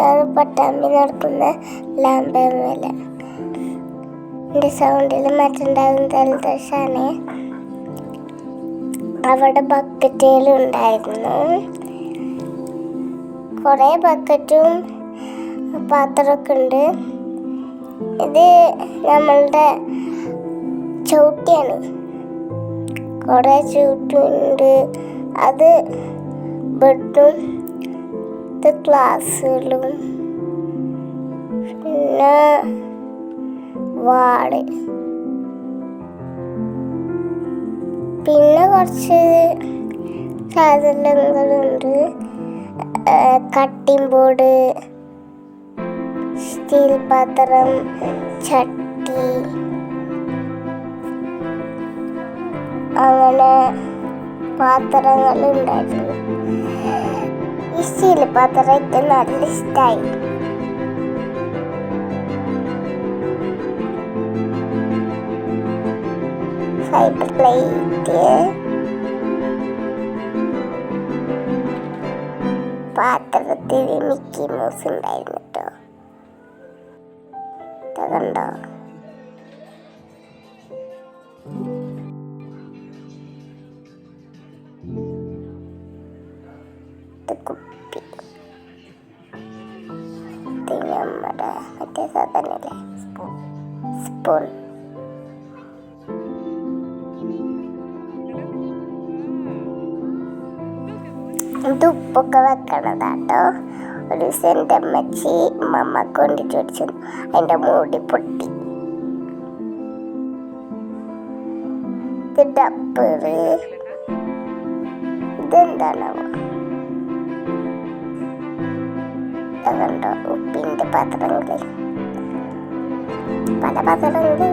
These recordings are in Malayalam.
ഇതാണ് പട്ടാമ്പി നടക്കുന്ന ലാമ്പമല എന്റെ സൗണ്ടിൽ മറ്റുണ്ടാകുന്ന ജലദോഷമാണ് അവിടെ ബക്കറ്റുകളുണ്ടായിരുന്നു കുറേ ബക്കറ്റും പാത്രമൊക്കെ ഉണ്ട്. ഇത് നമ്മളുടെ ചവിട്ടിയാണ് കുറേ ചവിട്ടുണ്ട് അത് ബെഡും ഇത് ക്ലാസ്സുകളും പിന്നെ വാൾ. പിന്നെ കുറച്ച് സാധനങ്ങളുണ്ട് കട്ടിംഗ് ബോർഡ് സ്റ്റീൽ പാത്രം ചട്ടി അങ്ങനെ പാത്രങ്ങളുണ്ടായിരുന്നു. ഈ സ്റ്റീൽ പാത്രം എനിക്ക് നല്ല ഇഷ്ടമായി ഫൈബർ പ്ലേറ്റ് പാത്രത്തിൽ മിക്കി മൗസ് ഉണ്ടായിരുന്നു കേട്ടോ ഇത് കണ്ടോ മറ്റേ സാധനല്ലേ? സ്പൂൺ. ഇത് ഉപ്പൊക്കെ വെക്കണതാട്ടോ. ഒരു ദിവസം എന്റെ അമ്മച്ചി മമ്മ കൊണ്ടിട്ട് ചോദിച്ചു. അതിന്റെ മൂടി പൊട്ടി. ഇത്. ഡപ്പറ് ഇതെന്താണാവോ ഉപ്പിന്റെ പാത്രങ്ങൾ പല പാത്രങ്ങളുണ്ട്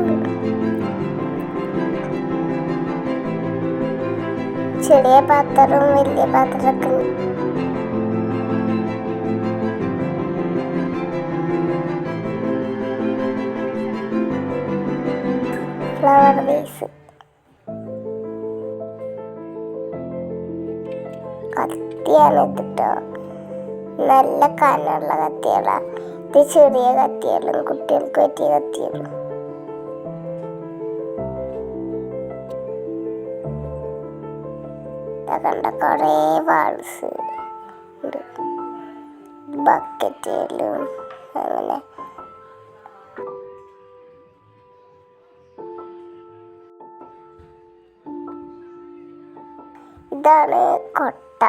ചെറിയ പാത്രവും വലിയ പാത്രമൊക്കെ. ഫ്ലവർ വേസ് കത്തിയാണ് ഇതിട്ടോ നല്ല കനമുള്ള കത്തികളാണ് ഇത് ചെറിയ കത്തിയല്ലോ? കുട്ടികൾക്ക് പറ്റിയ കത്തിയല്ലോ? കണ്ട കുറേ വാൾസ് ഉണ്ട്. അങ്ങനെ. ഇതാണ് കൊട്ട.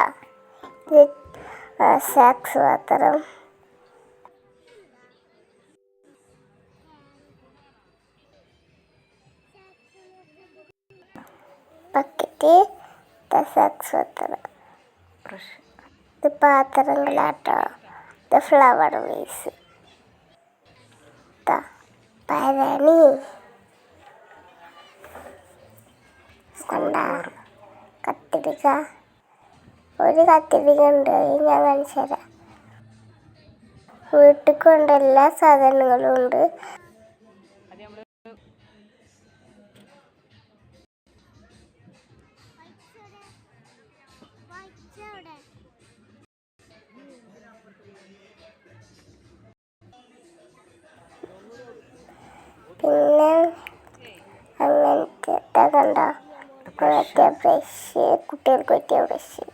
സാക്സ് പാത്രം പാത്രം ഇത് പാത്രങ്ങളാട്ടോ. ഇത് ഫ്ലവർ വേസ് പരണി കത്തിരിക്ക. ഒരു കത്തിരിക്ക ഉണ്ട് ഞാൻ കാണിച്ചു തരാം വീട്ടിൽ കൊണ്ട് എല്ലാ സാധനങ്ങളും ഉണ്ട്. കണ്ടോ അങ്ങനത്തെ ബ്രഷ് കുട്ടികൾക്ക് പറ്റിയ ബ്രഷ്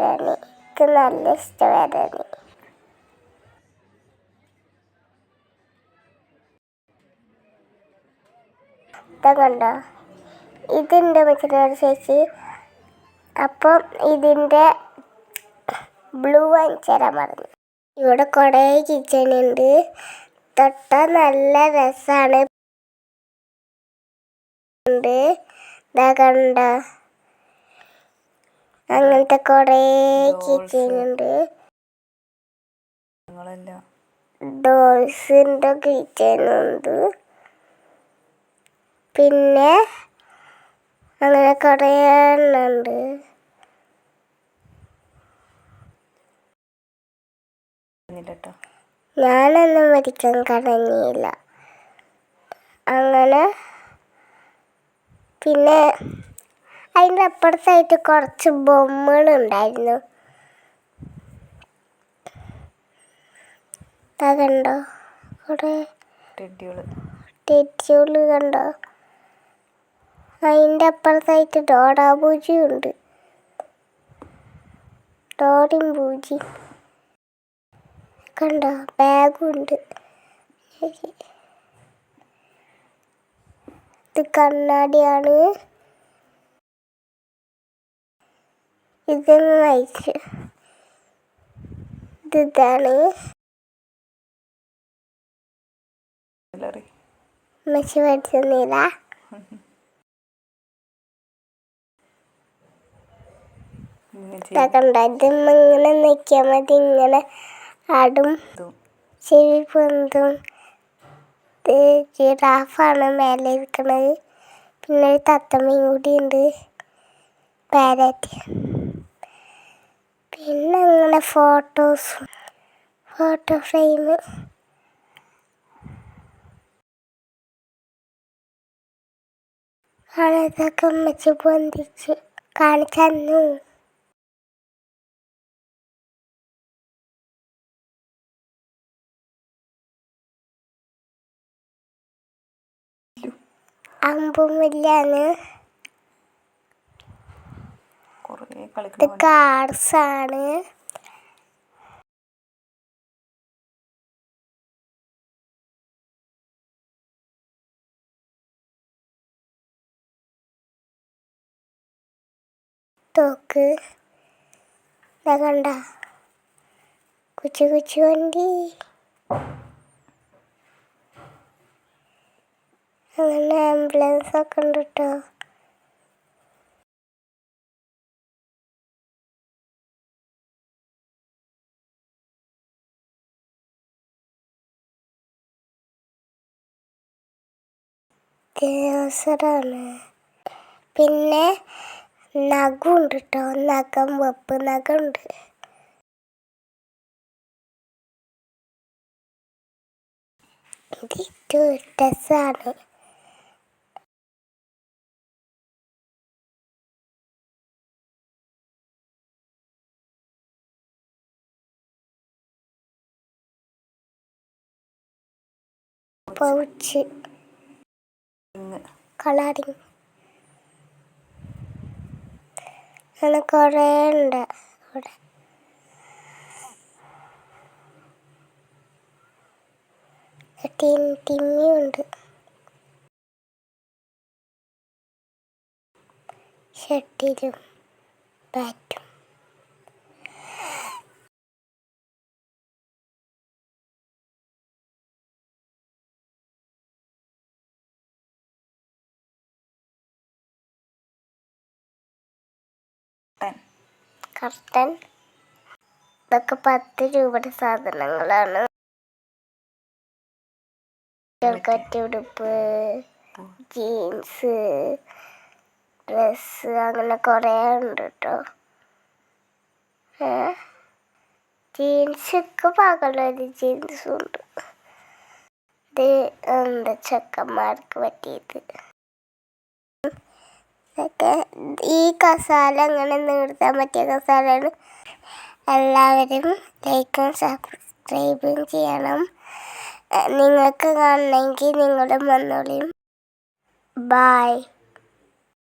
വരണി എനിക്ക് നല്ല ഇഷ്ടം വരണി ഇതാ കണ്ടോ ഇതുണ്ട് മറ്റൊരു ചേച്ചി? അപ്പം ഇതിന്റെ ബ്ലൂ വാങ്ങിച്ചേരാൻ പറഞ്ഞു. ഇവിടെ കുറേ കിച്ചൺ ഉണ്ട്. തൊട്ടാൽ നല്ല രസമാണ് ഉണ്ട്. ഇതാ കണ്ട? അങ്ങനത്തെ കുറേ കിച്ചണുണ്ട്. ഡോൾസിന്റെ കിച്ചണുണ്ട്. പിന്നെ അങ്ങനെ കുറേ എണ്ണുണ്ട്. ഞാനൊന്നും മരിക്കാൻ കടങ്ങിയില്ല അങ്ങനെ പിന്നെ അതിന്റെ അപ്പുറത്തായിട്ട് കുറച്ച് ബൊമ്മകളുണ്ടായിരുന്നു. അതുണ്ടോ കണ്ടോ? കുറേ കണ്ടോ? അതിന്റെ അപ്പുറത്തായിട്ട് ഡോഡാ ഉണ്ട്. ഡോഡിയും പൂജി കണ്ടോ? ബാഗുണ്ട് ഇത് കണ്ണാടിയാണ് ഇത് ഇതാണ്. ജ്വല്ലറി മെസ്സി മേടിച്ചെന്നില്ല പിന്നെ കണ്ട? ഇതിമ്മ ഇങ്ങനെ നിൽക്കാൻ മതി. ഇങ്ങനെ ആടും ചെവി പൊന്തും. ഇത് ജിറാഫാണ് മേലെ ഇരിക്കുന്നത് പിന്നെ ഒരു തത്തമ്മയും കൂടി ഉണ്ട് പാരറ്റ്. പിന്നെ അങ്ങനെ ഫോട്ടോസ് ഫോട്ടോ ഫ്രെയിം അതൊക്കെ അമ്മച്ച് പൊന്തിച്ച് കാണിച്ചു അമ്പുമില്ലാന്ന് കുറേ ഇത് ആണ് തോക്ക് കണ്ട. കുച്ചു കുച്ചു വണ്ടി. അങ്ങനെ ആംബുലൻസ് ഒക്കെ ഉണ്ട് കേട്ടോ ദിവസമാണ് പിന്നെ നഖമുണ്ട് കേട്ടോ നഖം വെപ്പ് നഖമുണ്ട് ഇത് രസമാണ് പൗച്ച്. Ring colouring. അങ്ങനെ കുറേ ഉണ്ട് അവിടെ. ടിൻ ഷട്ടിലും ബാറ്റും. കർട്ടൻ. ഇതൊക്കെ പത്ത് രൂപയുടെ സാധനങ്ങളാണ്. കുട്ടികൾക്കറ്റ ഉടുപ്പ് ജീൻസ് ഡ്രസ് അങ്ങനെ കുറേ ഉണ്ട് കേട്ടോ ജീൻസ് ജീൻസൊക്കെ പകലൊരു ജീൻസും ഉണ്ട്. ഇത് എന്താ ചെക്കന്മാർക്ക് പറ്റിയത്? ഇതൊക്കെ ഈ കസാല അങ്ങനെ നിർത്താൻ പറ്റിയ കസാലയാണ്. എല്ലാവരും ലൈക്കും സബ്സ്ക്രൈബും ചെയ്യണം. നിങ്ങൾക്ക് കാണണമെങ്കിൽ നിങ്ങളുടെ വന്നോളിയും ബായ്.